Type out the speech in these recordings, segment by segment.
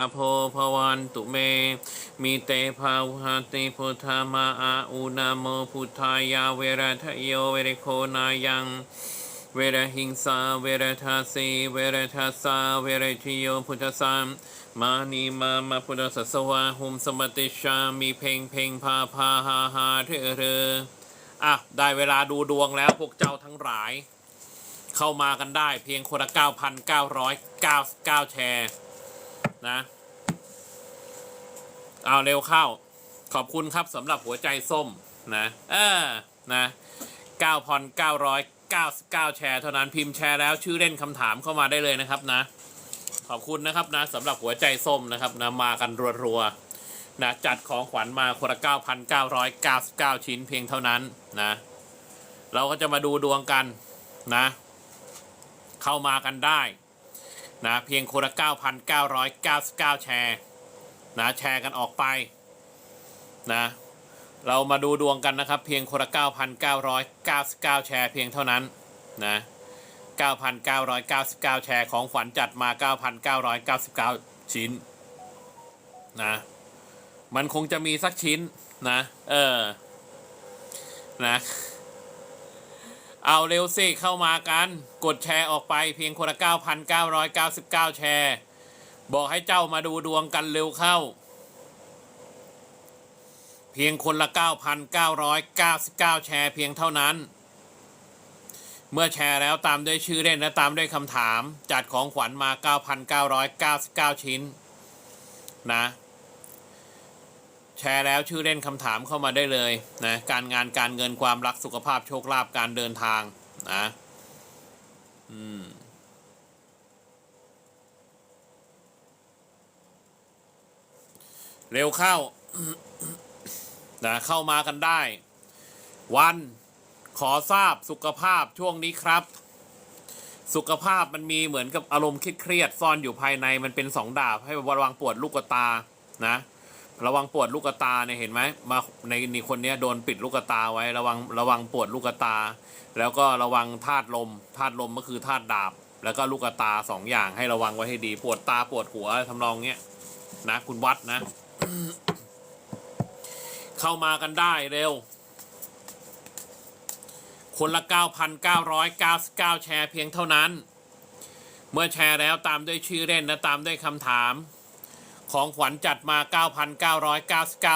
อโพภวันตุเม มีเตภาวหาติพุทธามาอาอุนาโมพุทธายาเวระทะโยเวรโคนายังเวระหิงสาเวระทาสีเวระทาสาเวระทิโยพุทธสามมานีมามาพุทธสัสวาหุมสมติชามีเพลงเพลงพาพาฮาฮาเธอเธออะได้เวลาดูดวงแล้วพวกเจ้าทั้งหลาย เข้ามากันได้เพียงคนละ9,999 แชร์ นะเอาเร็วเข้า ขอบคุณครับสำหรับหัวใจส้มนะ เออนะ9,999แชร์เท่านั้นพิมพ์แชร์แล้วชื่อเล่นคำถามเข้ามาได้เลยนะครับนะ ขอบคุณนะครับนะสำหรับหัวใจส้มนะครับนะมากันรัวๆนะจัดของขวัญมาคนละ9,999ชิ้นเพียงเท่านั้นนะ เราก็จะมาดูดวงกันนะ เข้ามากันได้ นะเพียงคนละ 9,999 แชร์นะแชร์กันออกไปนะเรามาดูดวงกันนะครับ เพียงคนละ 9,999 แชร์เพียงเท่านั้นนะ9,999 แชร์ของขวัญจัดมา 9,999 ชิ้นนะมันคงจะมีสักชิ้นนะ เออนะ เอาเร็วสิเข้ามากัน กดแชร์ออกไปเพียงคนละ9,999 แชร์ บอกให้เจ้ามาดูดวงกันเร็วเข้า เพียงคนละ 9,999 แชร์เพียงเท่านั้น เมื่อแชร์แล้วตามด้วยชื่อเล่นและตามด้วยคำถาม จัดของขวัญมา 9,999 ชิ้น นะ แชร์แล้วชื่อเล่นคำถามเข้ามาได้เลยนะการงานการเงินความรักสุขภาพโชคลาภการเดินทางนะอืมเร็วเข้านะเข้ามากันได้ วันขอทราบสุขภาพช่วงนี้ครับ สุขภาพมันมีเหมือนกับอารมณ์เครียดซ่อนอยู่ภายในมันเป็นสองดาบให้ระวังปวดลูกตานะ ระวังปวดลูกตาเนี่ยเห็นไหมมาในนี่คนนี้โดนปิดลูกตาไว้ระวังระวังปวดลูกตา แล้วก็ระวังธาตุลมธาตุลมก็คือธาตุดาบ แล้วก็ลูกตาสองอย่างให้ระวังไว้ให้ดี ปวดตาปวดหัวทำนองเนี้ยนะคุณวัดนะ เข้ามากันได้เร็ว คนละ 9,999 แชร์เพียงเท่านั้น เมื่อแชร์แล้วตามด้วยชื่อเล่นและตามด้วยคำถาม ของขวัญจัดมา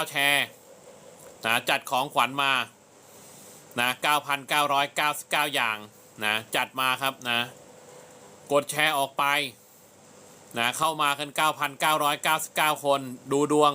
9,999 แชร์นะจัดของขวัญมานะ9,999 อย่างนะจัดมาครับนะ กดแชร์ออกไปนะเข้ามากัน 9,999 คนดูดวง